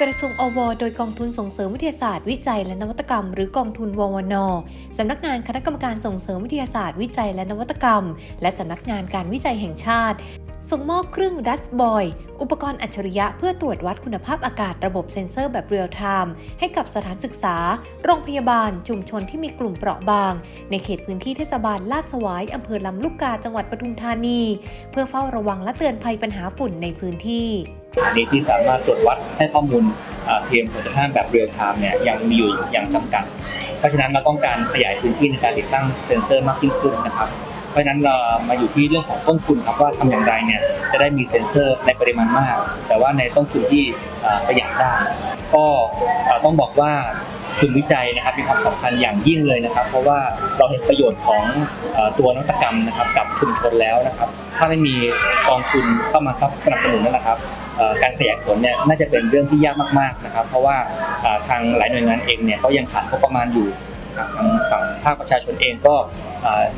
กระทรวงอว โดยกองทุนส่งเสริมวิทยาศาสตร์วิจัยและนวัตกรรม หรือกองทุนววนสำนักงานคณะกรรมการส่งเสริมวิทยาศาสตร์วิจัยและนวัตกรรม และสำนักงานการวิจัยแห่งชาติ ส่งมอบเครื่องดัสบอย อุปกรณ์อัจฉริยะเพื่อตรวจวัดคุณภาพอากาศระบบเซ็นเซอร์แบบเรียลไทม์ให้กับสถานศึกษา โรงพยาบาล ชุมชนที่มีกลุ่มเปราะบาง ในเขตพื้นที่เทศบาลลาดสวายอำเภอลำลูกกาจังหวัดปทุมธานี เพื่อเฝ้าระวังและเตือนภัยปัญหาฝุ่นในพื้นที่ อันนี้ที่สามารถตรวจวัดให้ข้อมูลเทียมผลสภาพแบบเรียลไทม์เนี่ยยังมีอยู่อย่างจำกัด เพราะฉะนั้นเราต้องการขยายพื้นที่ในการติดตั้งเซ็นเซอร์มากยิ่งขึ้นนะครับ เพราะฉะนั้นเรามาอยู่ที่เรื่องของต้นทุนครับว่าทำอย่างไรเนี่ยจะได้มีเซ็นเซอร์ในปริมาณมาก แต่ว่าในต้นทุนที่ประหยัดได้ก็ต้องบอกว่า ทุนวิจัยนะครับมีความสำคัญอย่างยิ่งเลยนะครับ เพราะว่าเราเห็นประโยชน์ของตัวนวัตกรรมนะครับ กับชุมชนแล้วนะครับ ถ้าไม่มีกองทุนเข้ามาครับสนับสนุนนั่นแหละครับการขยายผลเนี่ยน่าจะเป็นเรื่องที่ยากมากๆนะครับ เพราะว่าทางหลายหน่วยงานเองเนี่ยก็ยังขาดงบประมาณอยู่นะครับทางฝั่งภาคประชาชนเองก็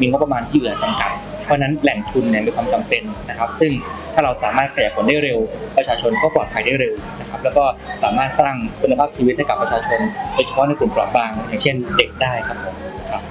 มีงบประมาณที่อยู่อย่างจำกัดเพราะนั้นแหล่งทุนเนี่ยมีความจำเป็นนะครับ ซึ่ง ถ้าเราสามารถขยายผลได้เร็ว ประชาชนก็ปลอดภัยได้เร็วนะครับแล้วก็สามารถสร้างคุณภาพชีวิตให้กับประชาชนโดยเฉพาะในกลุ่มเปราะบาง อย่างเช่นเด็กได้ครับผมครับ